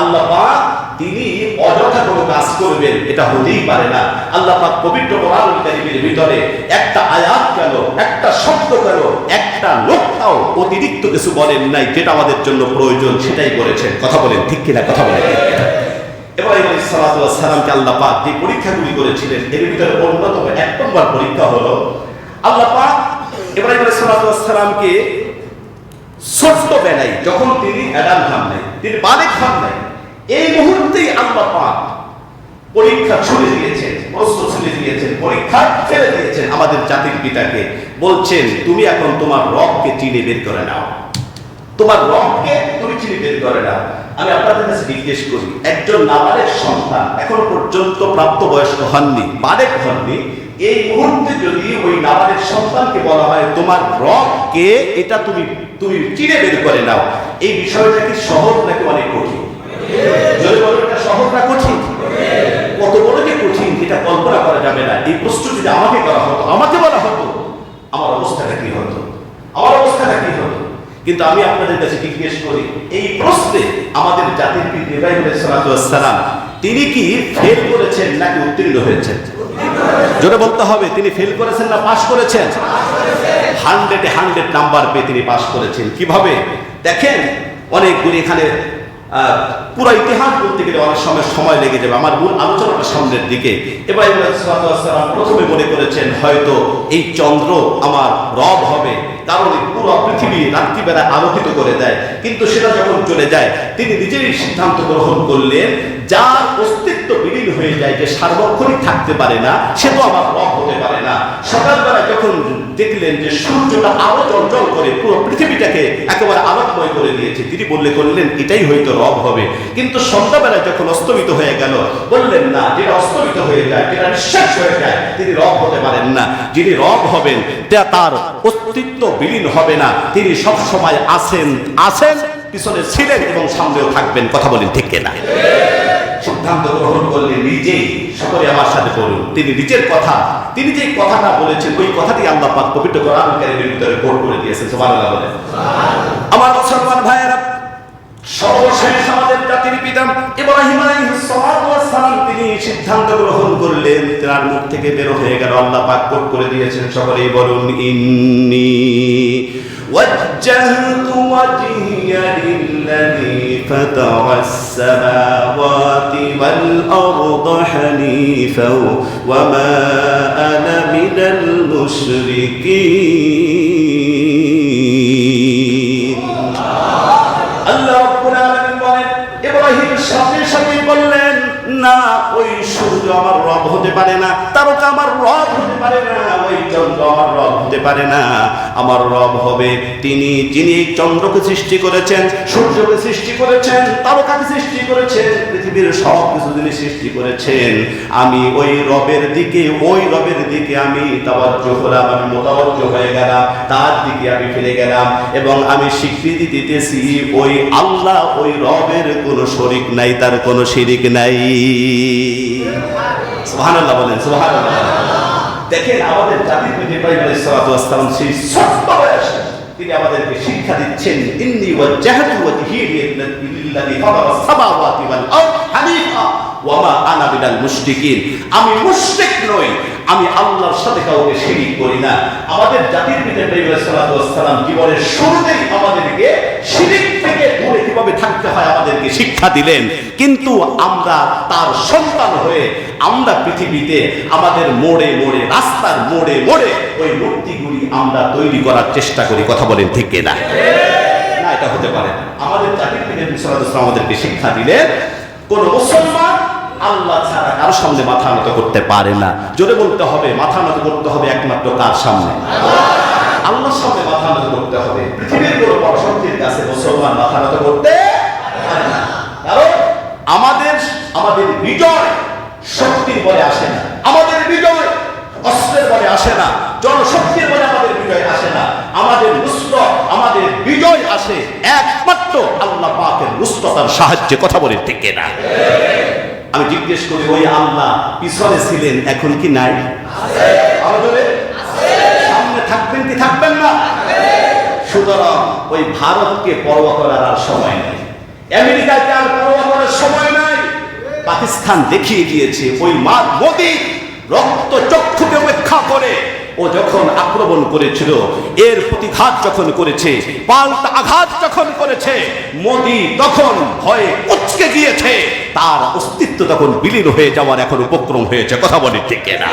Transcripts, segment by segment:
আল্লাহ তিনি অযথা কোনো কাজ করবেন, এটা হতেই পারে না। আল্লাহ পাক পবিত্র ভিতরে একটা আয়াত কেন, একটা শব্দ কেন, একটা লোকটাও অতিরিক্ত কিছু বলেন নাই, যেটা আমাদের জন্য প্রয়োজন, সেটাই বলেছেন কথা বলেন, ঠিক কিনা? কথা বলেন। আল্লাহ করেছিলেন, এর ভিতরে অন্যতম পরীক্ষা হলো, আল্লাহ সালামকে যখন তিনি অ্যাডাম নাই, তিনি নাই এই মুহূর্তেই আল্লাহ পাক পরীক্ষা ছুড়ে দিয়েছেন, প্রশ্ন ছুড়ে দিয়েছেন, পরীক্ষা ফেলে দিয়েছেন আমাদের জাতির পিতাকে। বলছেন, তুমি এখন তোমার রবকে চিনে বের করে নাও। তোমার রবকে তুমি চিনি বের করে না আমি আপনাদের কাছে জিজ্ঞেস করি, একজন নাবালেক সন্তান এখন পর্যন্ত প্রাপ্ত বয়স্ক হননি, বালেক হননি, এই মুহূর্তে যদি ওই নাবালেক সন্তানকে বলা হয়, তোমার রবকে এটা তুমি তুমি চিনে বের করে নাও। এই বিষয়টা কি সহজ নাকি অনেক কঠিন যদি বলো এটা সহজ না কঠিন। কত বড় যে কঠিন এটা কল্পনা করা যাবে না। এই প্রশ্ন যদি আমাকে করা হতো, আমাকে বলা হতো, আমার অবস্থাটা কি হতো? আমার অবস্থাটা কি হতো? কিন্তু আমি আপনাদের কাছে জিজ্ঞেস করি, এই প্রশ্নে আমাদের জাতির পিতা ইব্রাহিম সালাম, তিনি কি ফেল করেছেন নাকি উত্তীর্ণ হয়েছেন? জোরে বলতে হবে, তিনি ফেল করেছেন না পাশ করেছেন? হান্ড্রেডে হান্ড্রেড নাম্বার পেয়ে তিনি পাশ করেছেন। কীভাবে? দেখেন অনেকগুলি এখানে পুরো ইতিহাস বলতে গেলে অনেক সময় সময় লেগে যাবে। আমার মূল আলোচনাটা সামনের দিকে। এবার প্রথমে মনে করেছেন, হয়তো এই চন্দ্র আমার রব হবে। কারণ পুরো পৃথিবী রাত্রিবেলা আলোকিত করে দেয়। কিন্তু সেটা যখন চলে যায়, তিনি নিজেই সিদ্ধান্ত গ্রহণ করলেন, যার অস্তিত্ব বিলীন হয়ে যায়, যে সার্বক্ষণিক থাকতে পারে না, সে তো আমার রব হতে পারে না। সকালবেলা যখন দেখলেন যে সূর্যটা আলো চঞ্চল করে পুরো পৃথিবীটাকে একেবারে আলোকময় করে দিয়েছে, তিনি বললে করলেন, এটাই হয়তো রব হবে। কিন্তু সন্ধ্যাবেলা যখন অস্তমিত হয়ে গেল, বললেন, না, যেটা অস্তমিত হয়ে যায়, যেটা নিঃশ্বাস হয়ে যায়, তিনি রব হতে পারেন না। যিনি রব হবেন তার অস্তিত্ব বিলীন হবে না। তিনি সব সময় আছেন আছেন, পিছনে ছিলেন এবং সামনেও থাকবেন। কথা বলেন ঠিক না সিদ্ধান্ত গ্রহণ করলে নিজেই সকলে আমার সাথে বলুন তিনি নিজের কথা, তিনি যে কথাটা বলেছেন, ওই কথাটি আল্লাহ পাক পবিত্র কোরআন কারীমের ভিতরে কোট করে দিয়েছেন। সুবহানাল্লাহ বলেন। আমার মুসলমান ভাইয়েরা, সর্বশেষ আমাদের জাতির পিতা ইব্রাহিম আলাইহিস সালাতু ওয়াস সালাম তিনি সিদ্ধান্ত গ্রহণ করলেন তার মুখ থেকে বের হয়ে গেল আল্লাহ পাক কোট করে দিয়েছেন সকলেই বলুন ইন্নী وجهت وجهي للذي فطر السماوات والأرض حنيفا وما أنا من المشركين পারে না। তারকা আমার রব হতে পারে না, ওই চন্দ্র আমার রব হতে পারে না। আমার রব হবে তিনি, যিনি চন্দ্রকে সৃষ্টি করেছেন, সূর্যকে সৃষ্টি করেছেন, তারকাকে সৃষ্টি করেছেন পৃথিবীর সব কিছু যিনি সৃষ্টি করেছেন, আমি ওই রবের দিকে, ওই রবের দিকে আমি তাওয়াজ্জু হলাম আমি মোতাবজ্জ হয়ে গেলাম, তার দিকে আমি ফিরে গেলাম এবং আমি স্বীকৃতি দিতেছি, ওই আল্লাহ ওই রবের কোনো শরিক নাই, তার কোনো শিরিক নাই। সুবহানাল্লাহ বলেন, সুবহানাল্লাহ। দেখেন আমাদের জাতির পিতা ইব্রাহিম আলাইহিস সালাতু ওয়াস সালাম সেই ছোট্ট তিনি আমাদেরকে শিক্ষা দিচ্ছেন, ইন্নি ওয়াজ্জাহতু ওয়াজহি লিল্লাযী ফাতারাস সামাওয়াতি ওয়াল আরদ। হানিফা ওয়া মা আনা মিনাল মুশরিকিন। আমি মুশরিক নই, আমি আল্লাহর সাথে কাউকে শিরিক করি না। আমাদের জাতির পিতা আলাইহিস সালাতু জীবনের শুরুতেই আমাদেরকে শিরিক থেকে দূরে কীভাবে থাকতে হয় আমাদেরকে শিক্ষা দিলেন। কিন্তু আমরা তার সন্তান হয়ে আমরা পৃথিবীতে আমাদের মোড়ে মোড়ে, রাস্তার মোড়ে মোড়ে ওই মূর্তিগুলি আমরা তৈরি করার চেষ্টা করি। কথা বলেন ঠিক না না, এটা হতে পারে আমাদের জাতির পিতা ইসলাম আমাদেরকে শিক্ষা দিলেন কোন মুসলমান আল্লাহ ছাড়া কারও সামনে মাথা নত করতে পারে না। জোরে বলতে হবে, মাথা নত করতে হবে একমাত্র কার সামনে? আল্লাহর সামনে মাথা নত করতে হবে। পৃথিবীর কোনো বড় কাছে মুসলমান মাথা নত করতে কারণ আমাদের আমাদের বিজয় শক্তির বলে আসে না। আমাদের বিজয় অস্ত্রের বলে আসে না। জনশক্তির বলে আমাদের বিজয় আসে না। আমাদের আমাদের বিজয় আসে। একমাত্র আল্লাহ পাকের সাহায্যে কথা বলে না। আমি জিজ্ঞেস করি, ওই আল্লাহ পিছনে ছিলেন, এখন কি নাই? সামনে থাকবেন কি থাকবেন না? সুতরাং ওই ভারতকে পরোয়া করার আর সময় নেই। আমেরিকাকে আর পরোয়া করার পাকিস্তান দেখিয়ে দিয়েছে, ওই মা মোদি রক্ত চক্ষুকে উপেক্ষা করে ও যখন আক্রমণ করেছিল, এর প্রতিঘাত যখন করেছে, পাল্টা আঘাত যখন করেছে, মোদি তখন ভয়ে উচকে গিয়েছে। তার অস্তিত্ব তখন বিলীন হয়ে যাওয়ার এখন উপক্রম হয়েছে। কথা বলে ঠিক না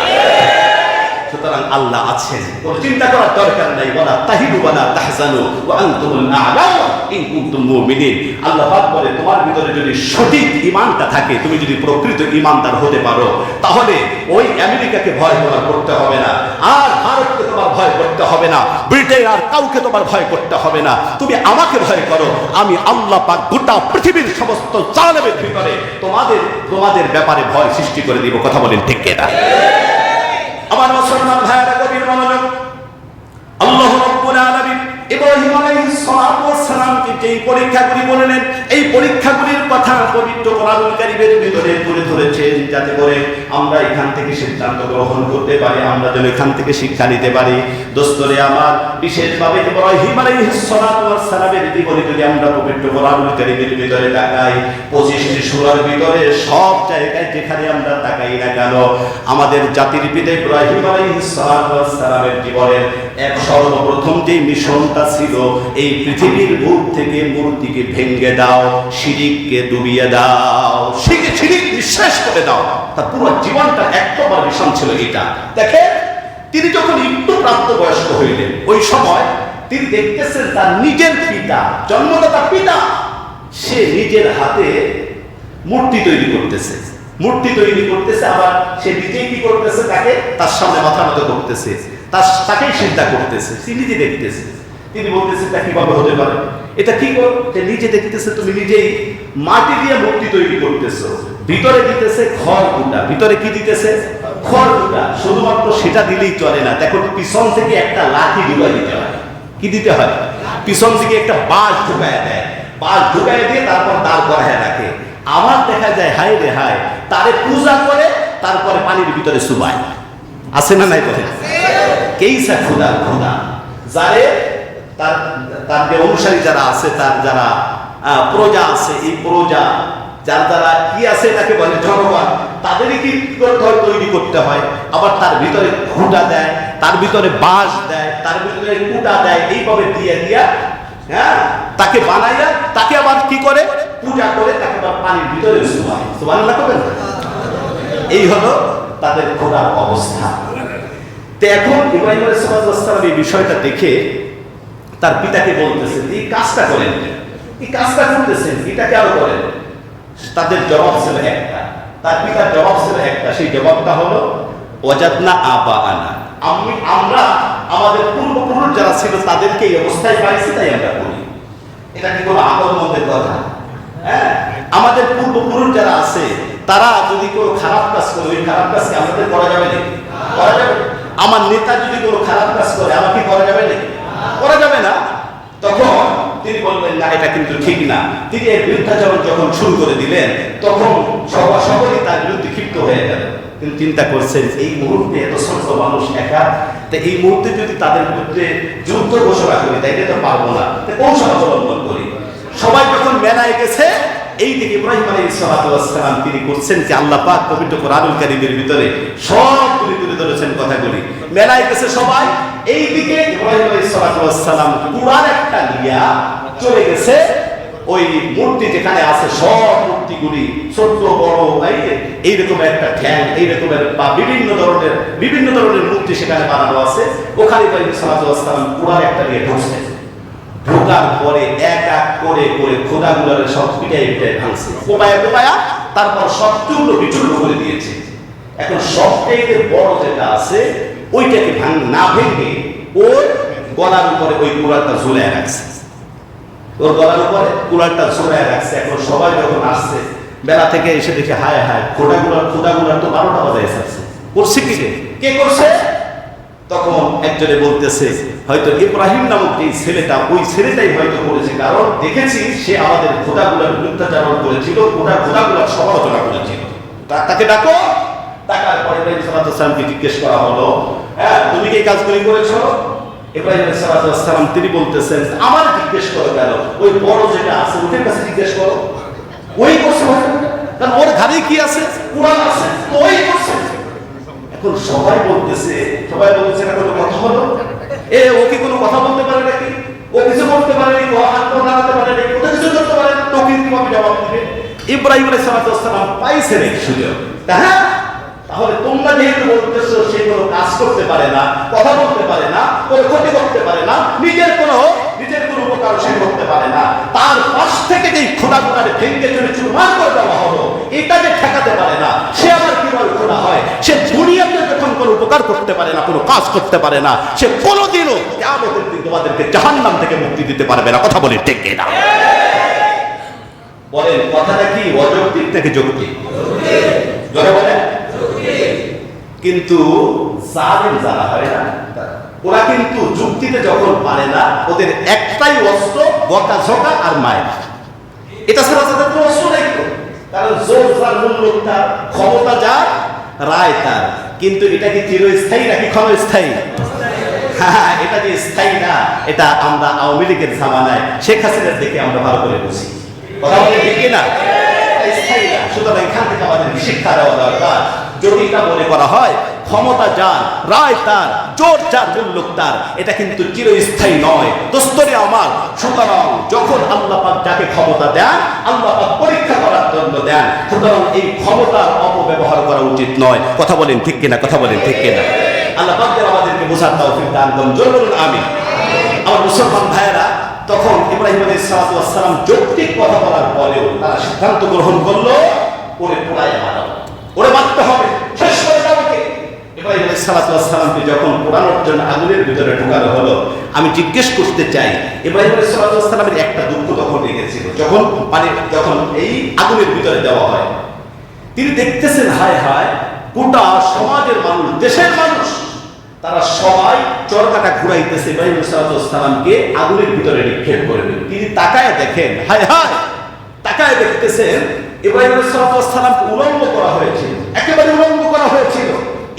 সুতরাং আল্লাহ আছেন। চিন্তা করার দরকার নাই। বলা তাহিদু বলা তাহজানু। ওয়া আনতুমুল আ'লাম ইন কুনতুম মুমিনিন। আল্লাহ পাক বলে, তোমার ভিতরে যদি সঠিক ঈমানটা থাকে, তুমি যদি প্রকৃত ঈমানদার হতে পারো, তাহলে ওই আমেরিকাকে ভয় তোমার করতে হবে না। আর ভারতকে তোমার ভয় করতে হবে না। ব্রিটেন আর কাউকে তোমার ভয় করতে হবে না। তুমি আমাকে ভয় করো। আমি আল্লাহ পাক গোটা পৃথিবীর সমস্ত জালেমের ভিতরে তোমাদের তোমাদের ব্যাপারে ভয় সৃষ্টি করে দিব। কথা বলেন ঠিক যেই পরীক্ষাগুলি বললেন এই পরীক্ষাগুলির কথা পবিত্র কোরআনুল কারীমের ভিতরে তুলে ধরেছেন যাতে করে আমরা এখান থেকে সিদ্ধান্ত গ্রহণ করতে পারি, আমরা যেন এখান থেকে শিক্ষা নিতে পারি। দোস্তরে আমার বিশেষভাবে ইব্রাহিম আলাইহিস সালাতু ওয়াস সালামের জীবনে যদি আমরা পবিত্র কোরআনুল কারীমের ভিতরে তাকাই 25টি সূরার ভিতরে সব জায়গায় যেখানে আমরা তাকাই না কেন, আমাদের জাতির পিতা ইব্রাহিম আলাইহিস সালাতু ওয়াস সালামের জীবনের এক সর্বপ্রথম যে মিশনটা ছিল, এই পৃথিবীর বুক থেকে মূর্তিকে ভেঙ্গে দাও শিরিককে ডুবিয়ে দাও শিরিক নিঃশেষ করে দাও। তার পুরো জীবনটা একটাবার মিশন ছিল এটা দেখে তিনি যখন একটু প্রাপ্তবয়স্ক হইলেন, ওই সময় তিনি দেখতেছেন তার নিজের পিতা, জন্মদাতা পিতা, সে নিজের হাতে মূর্তি তৈরি করতেছে। মূর্তি তৈরি করতেছে, আবার সে নিজেই কি করতেছে তাকে? তার সামনে মাথা মতো করতেছে। তার তাকেই চিন্তা করতেছে, সে নিজে দেখতেছে। তিনি বলতেছে তা কীভাবে হতে পারে? এটা কি কর যে নিজে দেখতেছে, তুমি নিজেই মাটি দিয়ে মূর্তি তৈরি করতেছো। ভিতরে দিতেছে খড় গুটা ভিতরে কি দিতেছে? খড় গুটা শুধুমাত্র সেটা দিলেই চলে না। দেখো পিছন থেকে একটা লাঠি ঢুকাই দিতে হয়। কি দিতে হয়? পিছন থেকে একটা বাঁশ ঢুকায় দেয়। বাঁশ ঢুকায় দিয়ে তারপর দাঁড় করায় রাখে। আবার দেখা যায় হাই রে হাই তারে পূজা করে তারপরে পানির ভিতরে সুবায় আছে না নাই কথা? কেইসা খুদা খুদা যারে তার তার যে অনুসারী যারা আছে, তার যারা প্রজা আছে, এই প্রজা যার দ্বারা কি আছে তাকে বলে জনগণ তাদেরই কি হয় তৈরি করতে হয়? আবার তার ভিতরে খুঁটা দেয়, তার ভিতরে বাঁশ দেয়, তার ভিতরে কুটা দেয়, এইভাবে দিয়ে দিয়া হ্যাঁ তাকে বানাইয়া তাকে আবার কি করে? পূজা করে তাকে আবার পানির ভিতরে সুবহানাল্লাহ করবেন না? এই হলো তাদের খোদার অবস্থা। তো এখন ইব্রাহিম এই বিষয়টা দেখে তার পিতাকে বলতেছে, এই কাজটা করেন। এই কাজটা করতেছেন এটা আরও করেন। তাদের জবাব ছিল একটা। তার পিতার জবাব ছিল একটা। সেই জবাবটা হলো, ওয়াজাদনা আবা আনা আমি, আমরা, আমাদের পূর্বপুরুষ যারা ছিল, তাদেরকে এই অবস্থায় পাইছি, তাই আমরা করি। এটা কি কোনো মন্দের কথা? হ্যাঁ? আমাদের পূর্বপুরুষ যারা আছে, তারা যদি কোনো খারাপ কাজ করে, ওই খারাপ কাজকে আমাদের করা যাবে না করা যাবে। আমার নেতা যদি কোনো খারাপ কাজ করে আমাকে করা যাবে না করা যাবে না। তখন তিনি বললেন না, এটা কিন্তু ঠিক না। তিনি এর বিরুদ্ধাচরণ যখন শুরু করে দিলেন, তখন সকলেই তার বিরুদ্ধে ক্ষিপ্ত হয়ে গেল। তিনি চিন্তা করছেন, এই মুহূর্তে এত মানুষ একা? এই মুহূর্তে যদি তাদের যুদ্ধ ঘোষণা করি পারব না। কৌশল অবলম্বন করি? সবাই যখন মেলায় গেছে, এই দিকে ইব্রাহিম আলাইহিস সালাম তিনি করছেন যে, আল্লাহ পাক পবিত্র কোরআনুল কারীমের ভিতরে সবগুলি তুলে তুলে ধরেছেন কথাগুলি। মেলায় গেছে সবাই, এই দিকে ইব্রাহিম আলাইহিস সালাম কুরআন একটা নিয়া চলে গেছে, ওই মূর্তি যেখানে আছে, সব মূর্তিগুলি ছোট বড়, এই এইরকম একটা ঠ্যাং, এইরকমের বা বিভিন্ন ধরনের বিভিন্ন ধরনের মূর্তি সেখানে বানানো আছে। ওখানে কুরআন একটা নিয়ে ঢুকছে ঢোকার পরে এক এক করে করে সব পিটাই পিটাই ভাঙছে। তারপর করে দিয়েছে। এখন সবচাইতে বড় যেটা আছে, ওইটাকে ভাঙ, না ভেঙে ওর গলার উপরে ওই কুড়ালটা ঝুলে রাখছে। ওর গলার উপরে কুড়ালটা ঝুলে রাখছে। এখন সবাই যখন আসছে বেলা থেকে এসে দেখে, হায় হায়, খোদাগুলার খোদাগুলার তো বারোটা বাজায় এসেছে করছে কি? কে করছে? তখন একজনে বলতেছে, হয়তো ইব্রাহিম নামক এই ছেলেটা, ওই ছেলেটাই হয়তো করেছে। কারণ দেখেছি, সে আমাদের খোদাগুলার মিথ্যাচারণ করেছিল, ওটা খোদাগুলার সমালোচনা করেছিল। তাকে ডাকো। টাকার পরে জিজ্ঞেস করা হলো হ্যাঁ তুমি কি কাজগুলি করেছ? ইব্রাহিম তিনি বলতেছেন, আমার জিজ্ঞেস করো কেন? ওই বড় যেটা আছে, ওদের কাছে জিজ্ঞেস করো। ওই করছে কারণ ওর কি আছে? আছে, তো ওই করছে। এখন সবাই বলতেছে সবাই বলতেছে না কোনো কথা হলো এ, ও কি কোনো কথা বলতে পারে নাকি? ও কিছু বলতে পারে নাকি? ও হাত পা নাড়াতে পারে নাকি? ও তো কিছু করতে পারে তোকে কীভাবে জবাব দিবে ইব্রাহিম আলাইহিস সালাম পাইছেন এক সুযোগ হ্যাঁ তাহলে তোমরা যেহেতু বলতেছো সে কোনো কাজ করতে পারে না, কথা বলতে পারে না, কোনো ক্ষতি করতে পারে না, নিজের কোনো নিজের কোনো উপকার সে করতে পারে না, তার পাশ থেকে যেই খোদা খোদারে ভেঙে চলে চুরমার করে দেওয়া হলো এটা যে ঠেকাতে পারে না। সে আবার কীভাবে খোদা হয়? সে দুনিয়াতে যখন কোনো উপকার করতে পারে না, কোনো কাজ করতে পারে না, সে কোনোদিনও কেমন দিন তোমাদেরকে জাহান্নাম থেকে মুক্তি দিতে পারবে না। কথা বলে টেকে না বলেন, কথাটা কি? অযৌক্তিক থেকে যৌক্তিক। জোরে বলেন। কিন্তু জালেম যারা হয় না ওরা কিন্তু যুক্তিতে যখন পারে না, ওদের একটাই অস্ত্র বকাঝকা আর মায়ের। এটা ছাড়া তাদের কোনো অস্ত্র নাই তো। কারণ জোর যার মূল্য, তার ক্ষমতা যার, রায় তার। কিন্তু এটা কি চিরস্থায়ী নাকি ক্ষণস্থায়ী? হ্যাঁ এটা যে স্থায়ী না, এটা আমরা আওয়ামী লীগের জামানায় শেখ হাসিনার দেখে আমরা ভালো করে বুঝি। কথা বলে ঠিক স্থায়ী না। সুতরাং এখান থেকে আমাদের শিক্ষা দেওয়া দরকার। এটা মনে করা হয়, ক্ষমতা যার, রায় তার, জোর যার মূল্য তার, এটা কিন্তু চিরস্থায়ী নয়। দোস্তরে আমার, সুতরাং যখন আল্লাহ যাকে ক্ষমতা দেন, আল্লাহ পরীক্ষা করার জন্য দেন, সুতরাং এই ক্ষমতার অপব্যবহার করা উচিত নয়। কথা বলেন ঠিক কিনা? কথা বলেন ঠিক কিনা? আল্লাহ আমাদেরকে বোঝার তৌফিক দান করুন। জোর বলুন আমি আমার মুসলমান ভাইয়েরা, তখন ইব্রাহিম ওয়াস সালাম যৌক্তিক কথা বলার পরেও তারা সিদ্ধান্ত গ্রহণ করল ওরে পোড়ায় মারাও ওরে মারতে হবে, শেষ করে যাবে ইব্রাহিম আলাইহিস সালাতু ওয়াস সালামকে যখন পোড়ানোর জন্য আগুনের ভিতরে ঢোকানো হলো, আমি জিজ্ঞেস করতে চাই ইব্রাহিম আলাইহিস সালাতু সালামের একটা দুঃখ তখন লেগেছিল। যখন মানে যখন এই আগুনের ভিতরে দেওয়া হয়, তিনি দেখতেছেন, হায় হায়, গোটা সমাজের মানুষ, দেশের মানুষ, তারা সবাই চরকাটা ঘুরাইতেছে ইব্রাহিম সালামকে আগুনের ভিতরে নিক্ষেপ করবে তিনি তাকায় দেখেন, হায় হায়, তাকায় দেখতেছেন ইব্রাহিম করা হয়েছিল একেবারে উলঙ্গ করা হয়েছিল।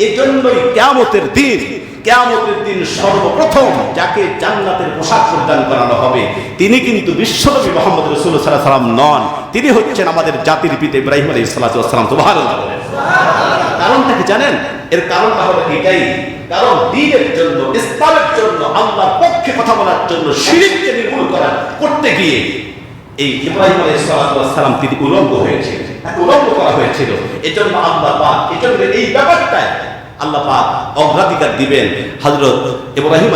এজন্যই কেয়ামতের দিন কেয়ামতের দিন সর্বপ্রথম যাকে জান্নাতের পোশাক প্রদান করানো হবে, তিনি কিন্তু বিশ্বনবী মোহাম্মদ রসুল সাল্লাম নন। তিনি হচ্ছেন আমাদের জাতির পিতা ইব্রাহিম আলী সাল্লাহাম তো ভালো কারণটা কি জানেন? এর কারণটা হলো এটাই। কারণ দিনের জন্য, ইসলামের জন্য, আল্লাহর পক্ষে কথা বলার জন্য, শিরিককে নির্মূল করা, করতে গিয়ে এই ইব্রাহিম আলাইহিস সালাম তিনি উলঙ্গ হয়েছিলেন তাকে উলঙ্গ করা হয়েছিল। এজন্য আল্লাহ পাক, এজন্য এই ব্যাপারটায় আল্লাহ পাক অগ্রাধিকার দিবেন হযরত ইব্রাহিম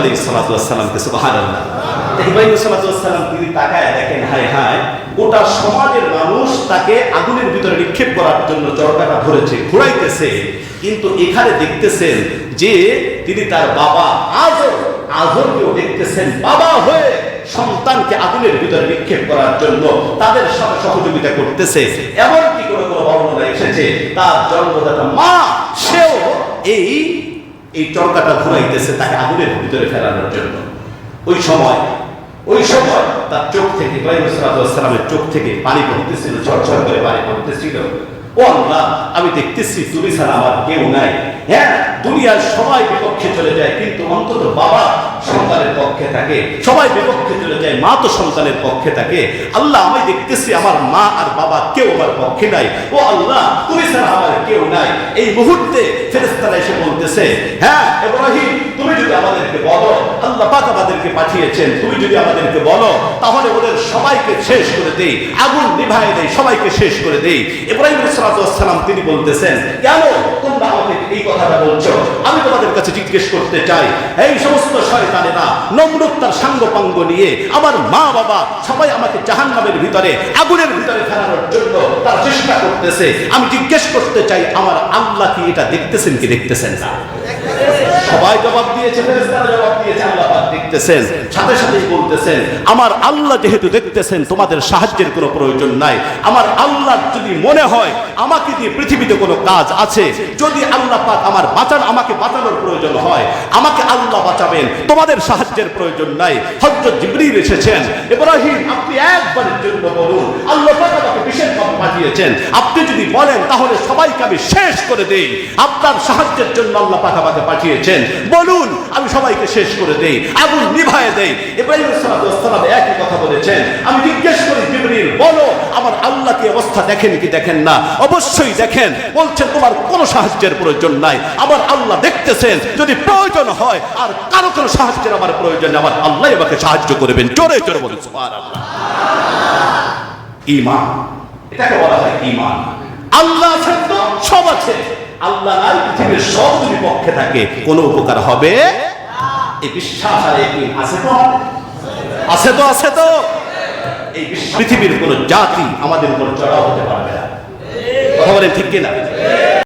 গোটা সমাজের মানুষ তাকে আগুনের ভিতরে নিক্ষেপ করার জন্য কিন্তু এখানে দেখতেছেন যে তিনি তার বাবা আজও আজরকেও দেখতেছেন, বাবা হয়ে সন্তানকে আগুনের ভিতরে নিক্ষেপ করার জন্য তাদের সাথে সহযোগিতা করতেছে। এমনকি কোনো কোনো বর্ণনা এসেছে, তার জন্মদাতা মা, সেও এই এই চরকাটা ঘুরাইতেছে তাকে আগুনের ভিতরে ফেলানোর জন্য। ওই সময় ওই সময় তার চোখ থেকে, ইব্রাহিম সালামের চোখ থেকে পানি পড়তেছিল, ঝরঝর করে পানি পড়তেছিল। ও আল্লাহ, আমি দেখতেছি, তুমি ছাড়া আমার কেউ নাই। হ্যাঁ দুনিয়ার সবাই বিপক্ষে চলে যায়, কিন্তু অন্তত বাবা সন্তানের পক্ষে থাকে। সবাই বিপক্ষে চলে যায়, মা তো সন্তানের পক্ষে থাকে। আল্লাহ আমি দেখতেছি, আমার মা আর বাবা কেউ আমার পক্ষে নাই। ও আল্লাহ, তুমি ছাড়া আমার কেউ নাই। এই মুহূর্তে ফেরেস্তারা এসে বলতেছে হ্যাঁ ইব্রাহিম, তুমি যদি আমাদেরকে বলো, আল্লাহ পাক আমাদেরকে পাঠিয়েছেন, তুমি যদি আমাদেরকে বলো, তাহলে ওদের সবাইকে শেষ করে দেই। আগুন নিভাই দেই, সবাইকে শেষ করে দেই। ইব্রাহিম সালাম, তিনি বলতেছেন, কেন তোমরা আমাকে এই কথাটা বলছো। আমি তোমাদের কাছে জিজ্ঞেস করতে চাই, এই সমস্ত শয়তানেরা নমরুদ তার সাঙ্গ পাঙ্গ নিয়ে আমার মা বাবা সবাই আমাকে জাহান্নামের ভিতরে, আগুনের ভিতরে ফেলানোর জন্য তার চেষ্টা করতেছে। আমি জিজ্ঞেস করতে চাই, আমার আল্লাহ কি এটা দেখতেছেন কি দেখতেছেন না? সবাই জবাব দিয়েছে জবাব দিয়েছে, আল্লাহ দেখতেছেন সাথে সাথেই বলতেছেন, আমার আল্লাহ যেহেতু দেখতেছেন, তোমাদের সাহায্যের কোনো প্রয়োজন নাই। আমার আল্লাহ যদি মনে হয়, আমাকে দিয়ে পৃথিবীতে কোনো কাজ আছে, যদি আল্লাহ পাক আমার বাঁচান, আমাকে বাঁচানোর প্রয়োজন হয়, আমাকে আল্লাহ বাঁচাবেন, তোমাদের সাহায্যের প্রয়োজন নাই। হযরত জিবরিল এসেছেন, ইব্রাহিম, আপনি একবারের জন্য বলুন, আল্লাহ পাক আমাকে বিশেষভাবে পাঠিয়েছেন। আপনি যদি বলেন, তাহলে সবাইকে আমি শেষ করে দেই। আপনার সাহায্যের জন্য আল্লাহ পাক আমাকে আমাকে পাঠিয়েছেন। বলুন, আমি সবাইকে শেষ করে দেই, আগুন নিভায়ে দেই। ইব্রাহিম সালাম একই কথা বলেছেন। আমি জিজ্ঞেস করি, জিবরিল, বলো, আমার আল্লাহকে অবস্থা দেখেন কি দেখেন না? অবশ্যই দেখেন। বলছেন, তোমার কোনো সাহায্যের প্রয়োজন নাই। আমার আল্লাহ দেখতেছেন। যদি প্রয়োজন হয়, আর কারও কোনো সাহায্যের আমার প্রয়োজন আমার আল্লাহ আমাকে সাহায্য করবেন। জোরে জোরে বলুন ইমান, এটাকে বলা হয় ইমান। আল্লাহ আছেন তো সব আছে। আল্লাহ নাই, পৃথিবীর সব যদি পক্ষে থাকে, কোনো উপকার হবে? এই বিশ্বাস আর এই আছে তো? আছে তো আছে তো। এই পৃথিবীর কোন জাতি আমাদের উপর চড়াও হতে পারবে না। কথা ঠিক কিনা?